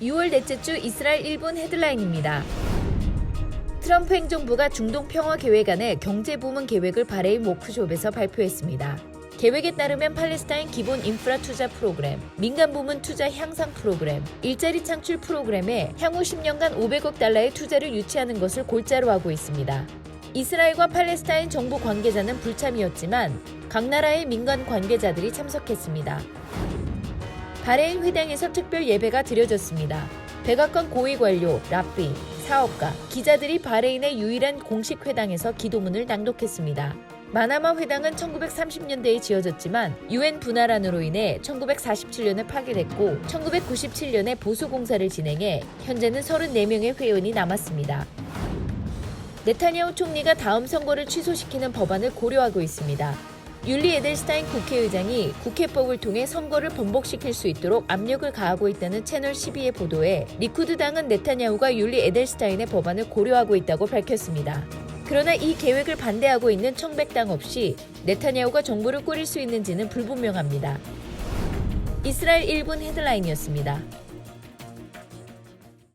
6월 넷째 주 이스라엘 일본 헤드라인입니다. 트럼프 행정부가 중동 평화 계획안의 경제 부문 계획을 바레인 워크숍에서 발표했습니다. 계획에 따르면 팔레스타인 기본 인프라 투자 프로그램, 민간 부문 투자 향상 프로그램, 일자리 창출 프로그램에 향후 10년간 500억 달러의 투자를 유치하는 것을 골자로 하고 있습니다. 이스라엘과 팔레스타인 정부 관계자는 불참이었지만 각 나라의 민간 관계자들이 참석했습니다. 바레인 회당에서 특별 예배가 드려졌습니다. 백악관 고위 관료, 랍비, 사업가, 기자들이 바레인의 유일한 공식 회당에서 기도문을 낭독했습니다. 마나마 회당은 1930년대에 지어졌지만 유엔 분화란으로 인해 1947년에 파괴됐고 1997년에 보수 공사를 진행해 현재는 34명의 회원이 남았습니다. 네타냐후 총리가 다음 선거를 취소시키는 법안을 고려하고 있습니다. 율리 에델스타인 국회의장이 국회법을 통해 선거를 번복시킬 수 있도록 압력을 가하고 있다는 채널 12의 보도에 리쿠드당은 네타냐후가 율리 에델스타인의 법안을 고려하고 있다고 밝혔습니다. 그러나 이 계획을 반대하고 있는 청백당 없이 네타냐후가 정부를 꾸릴 수 있는지는 불분명합니다. 이스라엘 1분 헤드라인이었습니다.